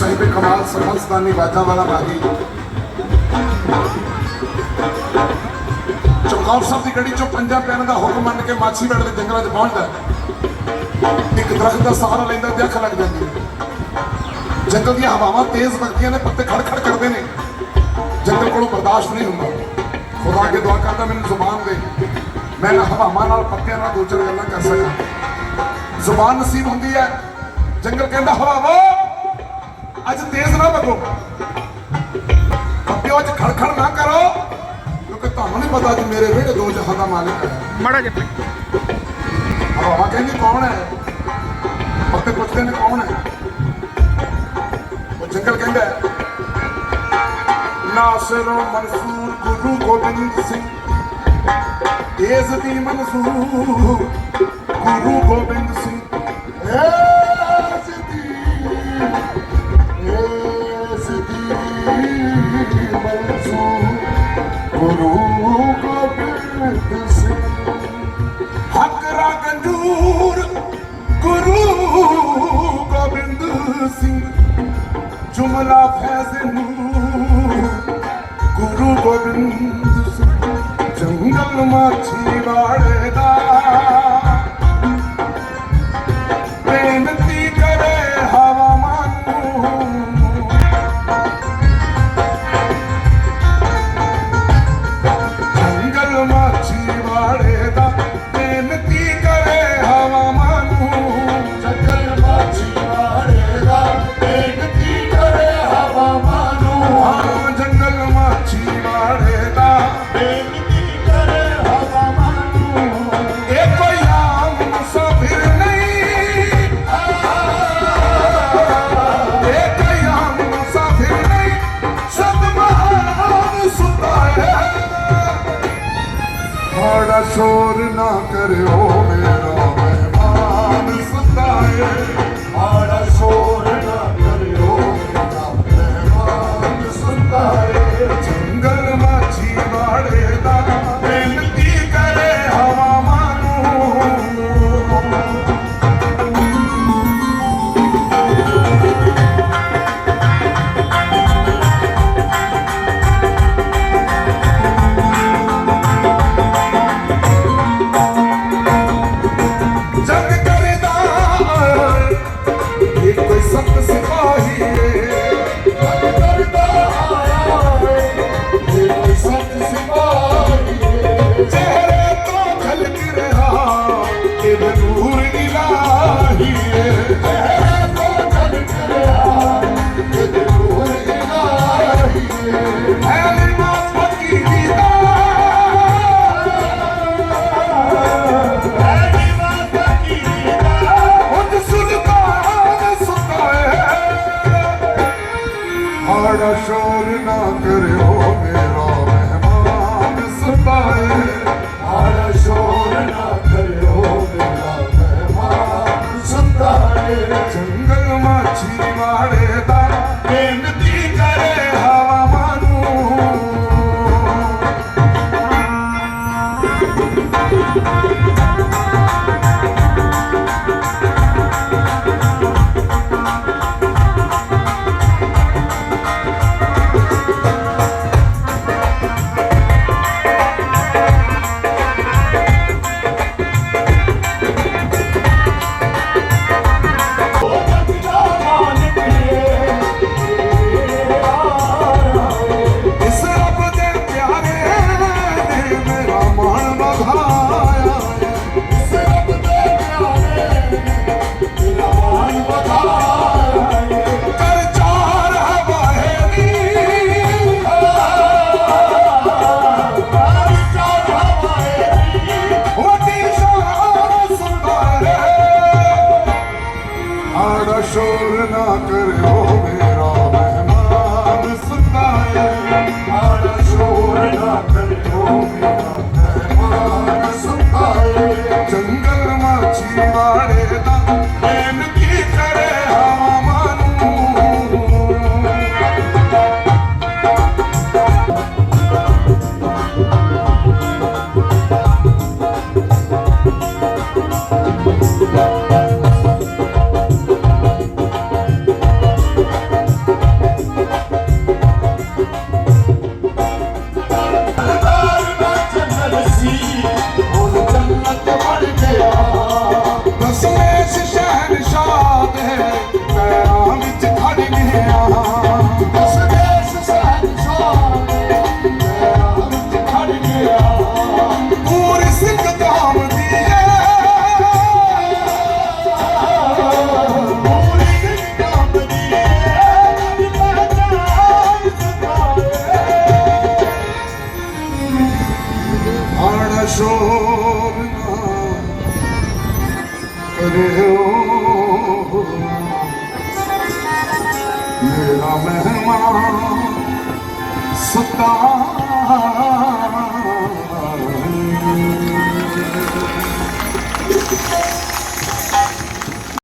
ਸਾਹਿਬ ਕਮਾਲ ਸਰਬਸਤਾਨੀ ਬਾਜਾ। ਵਾਲਾ ਮਾਹੀ ਚਮਕੌਰ ਸਾਹਿਬ ਦੀ ਗੜੀ ਚੋਂ ਪੰਜਾਂ ਪਿਆਰਿਆਂ ਦਾ ਹੁਕਮ ਮੰਨ ਕੇ ਮਾਛੀਵਾੜੇ ਦੇ ਜੰਗਲਾਂ 'ਚ ਪਹੁੰਚਦਾ ਇੱਕ ਦਰਖਤ ਦਾ ਸਹਾਰਾ ਲੈਂਦਾ ਤੇ ਅੱਖ ਲੱਗ ਜਾਂਦੀ ਜੰਗਲ ਦੀਆਂ ਹਵਾਵਾਂ ਤੇਜ਼ ਵਗਦੀਆਂ ਨੇ, ਪੱਤੇ ਖੜਖੜ ਕਰਦੇ ਨੇ। ਜੰਗਲ ਕੋਲੋਂ ਬਰਦਾਸ਼ਤ ਨਹੀਂ ਹੁੰਦਾ। ਖੁਦਾ ਅੱਗੇ ਦੁਆ ਕਰਦਾ, ਮੈਨੂੰ ਜ਼ੁਬਾਨ ਦੇ। ਮੈਂ ਨਾ ਹਵਾਵਾਂ ਨਾਲ, ਪੱਤਿਆਂ ਨਾਲ ਦੋ ਚਾਰ ਗੱਲਾਂ ਕਰ ਸਕਾਂ। ਜ਼ੁਬਾਨ ਨਸੀਬ ਹੁੰਦੀ ਹੈ। ਜੰਗਲ ਕਹਿੰਦਾ, ਹਵਾਵੋ! ਅੱਜ ਤੇਜ਼ ਨਾ ਵਗੋ ਪੱਤਿਆਂ 'ਚ ਖੜਖੜ ਨਾ ਕਰੋ ਕਿਉਂਕਿ ਤੁਹਾਨੂੰ ਨਹੀਂ ਪਤਾ ਕਿ ਮੇਰੇ ਵਿਹੜੇ ਦੋ ਜਹਾਂ ਦਾ ਮਾਲਿਕ ਹੈ। ਮਾੜਾ ਜਿਹਾ ਹਵਾ ਕਹਿੰਦੀ ਕੌਣ ਹੈ? ਪੱਤੇ ਪੁੱਛਦੇ ਨੇ ਕੌਣ ਹੈ? ਉਹ ਜੰਗਲ ਕਹਿੰਦਾ ਨਾਸਿਰ ਮਨਸੂਰ ਗੁਰੂ ਗੋਬਿੰਦ ਸਿੰਘ। ਤੇਜ਼ ਦੀ ਮਨਸੂਰ ਗੁਰੂ ਗੋਬਿੰਦ ਗੁਰੂ ਗੋਬਿੰਦ ਬੜਾ ਸ਼ੋਰ ਨਾ ਆੜਾ ਸ਼ੋਰ ਨਾ ਕਰਿਓ ਮੇਰਾ ਮਹਿਮਾਨ ਸੁਣਦਾ ਹੈ ਮਾੜਾ ਸ਼ੋਰ ਨਾ ਕਰਿਓ ਮੇਰਾ रे मेरा मेहमान सुता